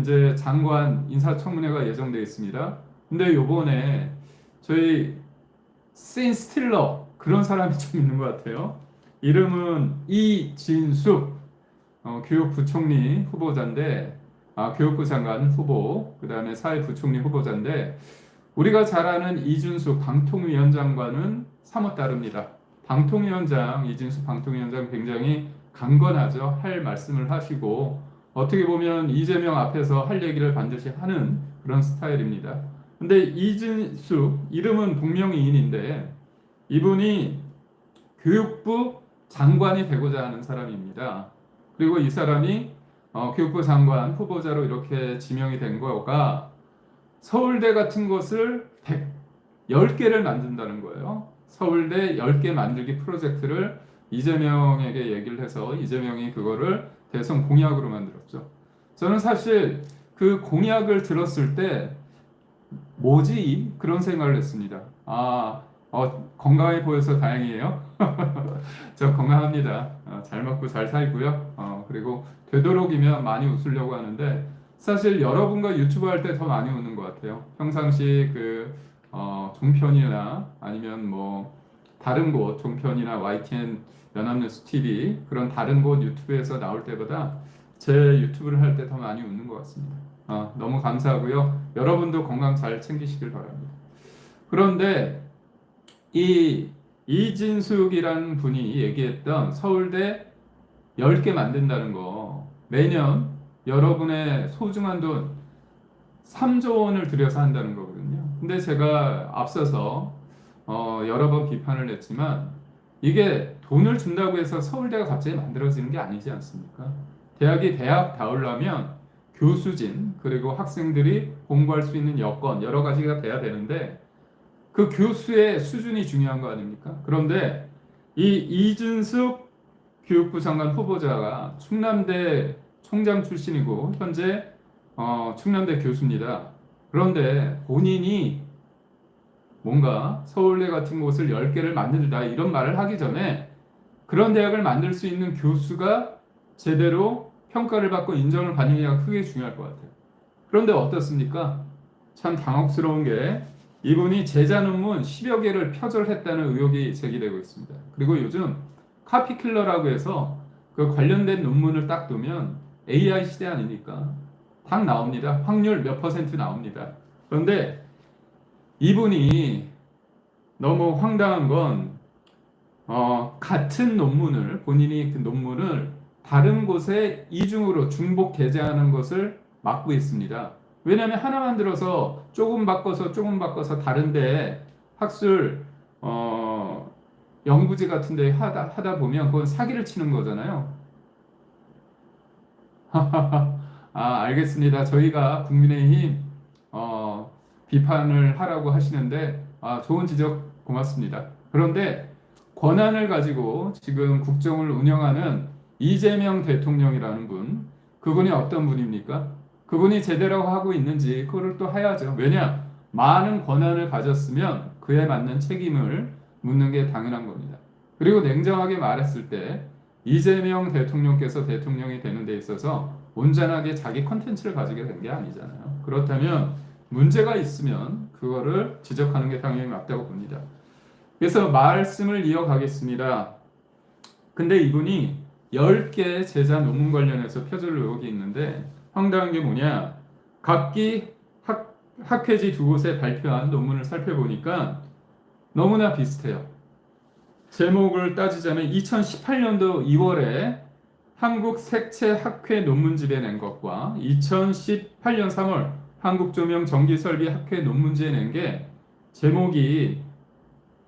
이제 장관 인사청문회가 예정되어 있습니다. 근데 요번에 저희 세인 스틸러 그런 사람이 좀 있는 것 같아요. 이름은 이진숙 어, 교육부총리 후보자인데 아, 교육부 장관 후보 그 다음에 사회부총리 후보자인데 우리가 잘 아는 이준숙 방통위원장과는 사뭇 다릅니다. 방통위원장 이진숙 방통위원장 굉장히 강건하죠. 할 말씀을 하시고 어떻게 보면 이재명 앞에서 할 얘기를 반드시 하는 그런 스타일입니다. 근데 이진숙 이름은 북명이인인데 이분이 교육부 장관이 되고자 하는 사람입니다. 그리고 이 사람이 어, 교육부 장관 후보자로 이렇게 지명이 된 거가 서울대 같은 것을 100, 10개를 만든다는 거예요. 서울대 10개 만들기 프로젝트를 이재명에게 얘기를 해서 이재명이 그거를 대선 공약으로 만들었죠. 저는 사실 그 공약을 들었을 때 뭐지? 그런 생각을 했습니다. 아, 어, 건강해 보여서 다행이에요. 저 건강합니다. 어, 잘 먹고 잘 살고요. 어, 그리고 되도록이면 많이 웃으려고 하는데 사실 여러분과 유튜브 할 때 더 많이 웃는 것 같아요. 평상시 그 어, 종편이나 아니면 뭐 다른 곳 종편이나 YTN 연합뉴스 TV 그런 다른 곳 유튜브에서 나올 때보다 제 유튜브를 할 때 더 많이 웃는 것 같습니다. 어, 너무 감사하고요. 여러분도 건강 잘 챙기시길 바랍니다. 그런데 이 이진숙이라는 분이 얘기했던 서울대 10개 만든다는 거 매년 여러분의 소중한 돈 3조 원을 들여서 한다는 거거든요. 근데 제가 앞서서 어, 여러 번 비판을 했지만 이게 돈을 준다고 해서 서울대가 갑자기 만들어지는 게 아니지 않습니까? 대학이 대학 다우려면 교수진 그리고 학생들이 공부할 수 있는 여건 여러 가지가 돼야 되는데 그 교수의 수준이 중요한 거 아닙니까? 그런데 이 이준숙 교육부 장관 후보자가 충남대 총장 출신이고 현재 어, 충남대 교수입니다. 그런데 본인이 뭔가 서울대 같은 곳을 10개를 만들다 이런 말을 하기 전에 그런 대학을 만들 수 있는 교수가 제대로 평가를 받고 인정을 받느냐가 크게 중요할 것 같아요. 그런데 어떻습니까? 참 당혹스러운 게 이분이 제자 논문 10여 개를 표절했다는 의혹이 제기되고 있습니다. 그리고 요즘 카피킬러라고 해서 그 관련된 논문을 딱 두면 AI 시대 아닙니까? 딱 나옵니다. 확률 몇 퍼센트 나옵니다. 그런데 이분이 너무 황당한 건 어, 같은 논문을 본인이 그 논문을 다른 곳에 이중으로 중복 게재하는 것을 막고 있습니다. 왜냐하면 하나 만 들어서 조금 바꿔서 조금 바꿔서 다른데 학술 어, 연구지 같은데 하다 하다 보면 그건 사기를 치는 거잖아요. 아 알겠습니다. 저희가 국민의힘 어, 비판을 하라고 하시는데 아, 좋은 지적 고맙습니다. 그런데 권한을 가지고 지금 국정을 운영하는 이재명 대통령이라는 분, 그분이 어떤 분입니까? 그분이 제대로 하고 있는지 그거를 또 해야죠. 왜냐? 많은 권한을 가졌으면 그에 맞는 책임을 묻는 게 당연한 겁니다. 그리고 냉정하게 말했을 때 이재명 대통령께서 대통령이 되는 데 있어서 온전하게 자기 컨텐츠를 가지게 된 게 아니잖아요. 그렇다면 문제가 있으면 그거를 지적하는 게 당연히 맞다고 봅니다. 그래서 말씀을 이어가겠습니다. 근데 이분이 10개 제자 논문 관련해서 표절 의혹이 있는데 황당한 게 뭐냐? 각기 학, 학회지 두 곳에 발표한 논문을 살펴보니까 너무나 비슷해요. 제목을 따지자면 2018년도 2월에 한국 색채 학회 논문집에 낸 것과 2018년 3월 한국 조명 전기 설비 학회 논문지에 낸 게 제목이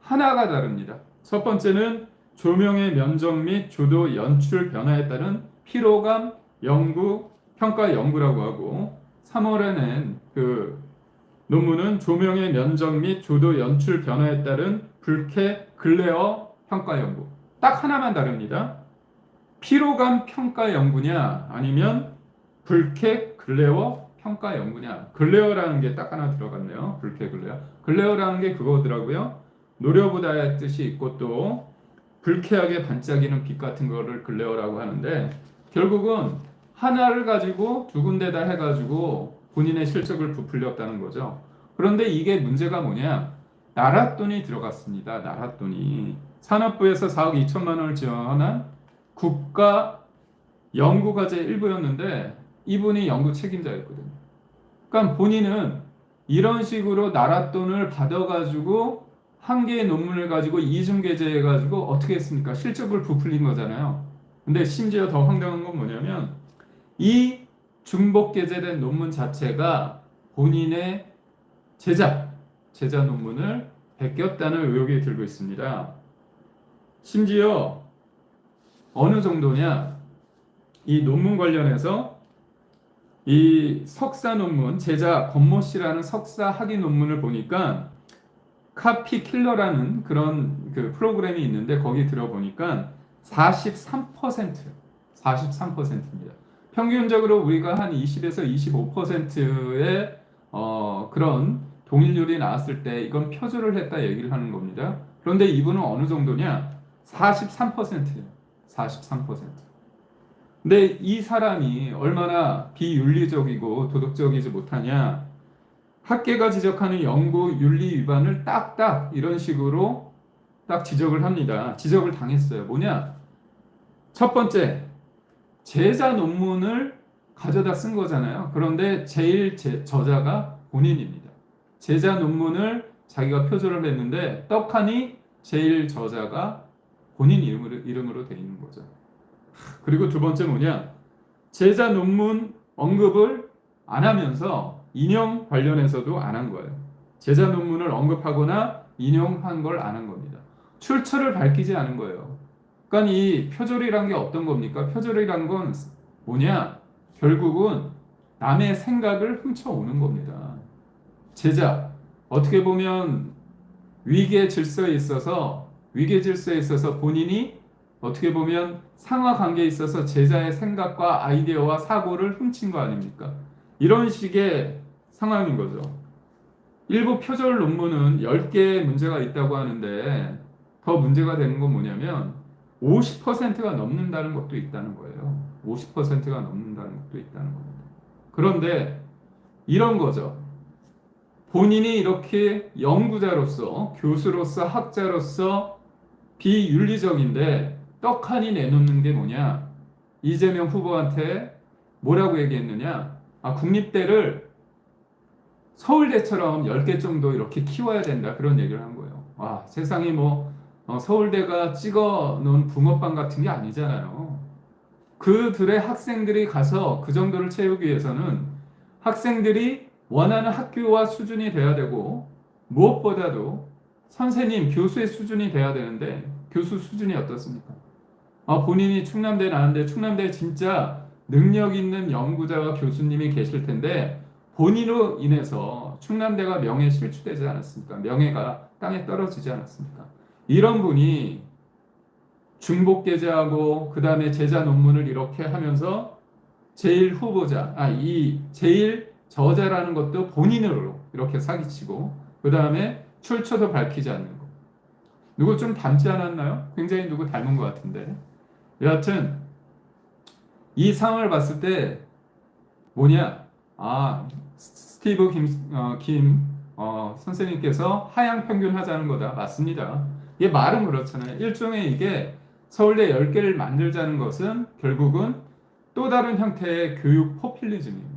하나가 다릅니다. 첫 번째는 조명의 면적 및 조도 연출 변화에 따른 피로감 연구 평가 연구라고 하고 3월에 낸그 논문은 조명의 면적 및 조도 연출 변화에 따른 불쾌 글레어 평가 연구 딱 하나만 다릅니다. 피로감 평가 연구냐 아니면 불쾌 글레어 평가 연구냐 글레어라는 게 딱 하나 들어갔네요. 불쾌 글레어 글레어라는 게 그거더라고요. 노려보다의 뜻이 있고 또 불쾌하게 반짝이는 빛 같은 거를 글레어라고 하는데 결국은 하나를 가지고 두 군데다 해가지고 본인의 실적을 부풀렸다는 거죠. 그런데 이게 문제가 뭐냐? 나랏돈이 들어갔습니다. 나랏돈이 산업부에서 4억 2천만 원을 지원한 국가 연구과제 일부였는데 이분이 연구 책임자였거든요. 그러니까 본인은 이런 식으로 나랏돈을 받아가지고 한 개의 논문을 가지고 이중계제해가지고 어떻게 했습니까? 실적을 부풀린 거잖아요. 근데 심지어 더 황당한 건 뭐냐면 이 중복 게재된 논문 자체가 본인의 제작, 제자 논문을 베꼈다는 의혹이 들고 있습니다. 심지어 어느 정도냐? 이 논문 관련해서 이 석사 논문 제자 권모 씨라는 석사 학위 논문을 보니까 카피 킬러라는 그런 그 프로그램이 있는데 거기 들어보니까 43% 43%입니다. 평균적으로 우리가 한 20에서 25%의 어, 그런 동일률이 나왔을 때 이건 표절을 했다 얘기를 하는 겁니다. 그런데 이분은 어느 정도냐? 43%예요. 43%. 근데 이 사람이 얼마나 비윤리적이고 도덕적이지 못하냐? 학계가 지적하는 연구 윤리 위반을 딱딱 이런 식으로 딱 지적을 합니다. 지적을 당했어요. 뭐냐? 첫 번째, 제자 논문을 가져다 쓴 거잖아요. 그런데 제일 제, 저자가 본인입니다. 제자 논문을 자기가 표절을 했는데 떡하니 제일 저자가 본인 이름으로, 이름으로 돼 있는 거죠. 그리고 두 번째 뭐냐? 제자 논문 언급을 안 하면서 인용 관련해서도 안 한 거예요. 제자 논문을 언급하거나 인용한 걸 안 한 겁니다. 출처를 밝히지 않은 거예요. 그러니까 이 표절이란 게 어떤 겁니까? 표절이란 건 뭐냐? 결국은 남의 생각을 훔쳐오는 겁니다. 제자 어떻게 보면 위계 질서에 있어서 위계 질서에 있어서 본인이 어떻게 보면 상하 관계에 있어서 제자의 생각과 아이디어와 사고를 훔친 거 아닙니까? 이런 식의 상황인 거죠. 일부 표절 논문은 10개의 문제가 있다고 하는데 더 문제가 되는 건 뭐냐면 50%가 넘는다는 것도 있다는 거예요. 50%가 넘는다는 것도 있다는 겁니다. 그런데 이런 거죠. 본인이 이렇게 연구자로서, 교수로서, 학자로서 비윤리적인데 떡하니 내놓는 게 뭐냐? 이재명 후보한테 뭐라고 얘기했느냐? 아, 국립대를 서울대처럼 10개 정도 이렇게 키워야 된다. 그런 얘기를 한 거예요. 와, 세상에 뭐, 어, 서울대가 찍어 놓은 붕어빵 같은 게 아니잖아요. 그들의 학생들이 가서 그 정도를 채우기 위해서는 학생들이 원하는 학교와 수준이 돼야 되고, 무엇보다도 선생님, 교수의 수준이 돼야 되는데, 교수 수준이 어떻습니까? 아, 본인이 충남대 나왔는데, 충남대에 진짜 능력 있는 연구자와 교수님이 계실 텐데, 본인으로 인해서 충남대가 명예 실추되지 않았습니까? 명예가 땅에 떨어지지 않았습니까? 이런 분이 중복 게재하고 그 다음에 제자 논문을 이렇게 하면서 제일 후보자, 아, 이 제일 저자라는 것도 본인으로 이렇게 사기치고 그 다음에 출처도 밝히지 않는 거. 누구 좀 닮지 않았나요? 굉장히 누구 닮은 것 같은데. 여하튼 이 상황을 봤을 때 뭐냐? 아, 스티브 김, 어, 김 어, 선생님께서 하향 평균 하자는 거다. 맞습니다. 이게 말은 그렇잖아요. 일종의 이게 서울대 10개를 만들자는 것은 결국은 또 다른 형태의 교육 포퓰리즘입니다.